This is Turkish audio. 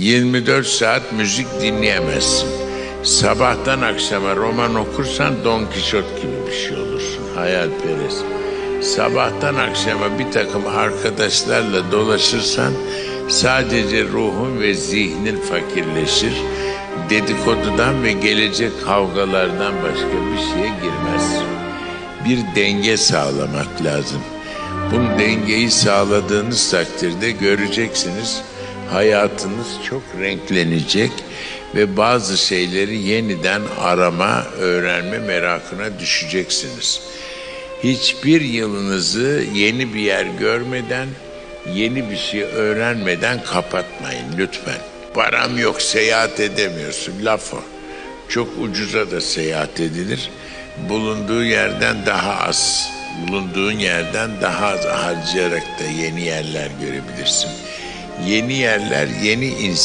24 saat müzik dinleyemezsin. Sabahtan akşama roman okursan Don Kişot gibi bir şey olursun. Hayalperest. Sabahtan akşama bir takım arkadaşlarla dolaşırsan sadece ruhun ve zihnin fakirleşir. Dedikodudan ve gelecek kavgalardan başka bir şeye girmezsin. Bir denge sağlamak lazım. Bu dengeyi sağladığınız takdirde göreceksiniz hayatınız çok renklenecek ve bazı şeyleri yeniden arama, öğrenme merakına düşeceksiniz. Hiçbir yılınızı yeni bir yer görmeden, yeni bir şey öğrenmeden kapatmayın lütfen. Param yok, seyahat edemiyorsun. Laf o. Çok ucuza da seyahat edilir. Bulunduğu yerden daha az, bulunduğun yerden daha az harcayarak da yeni yerler görebilirsin. Yeni yerler, yeni insan.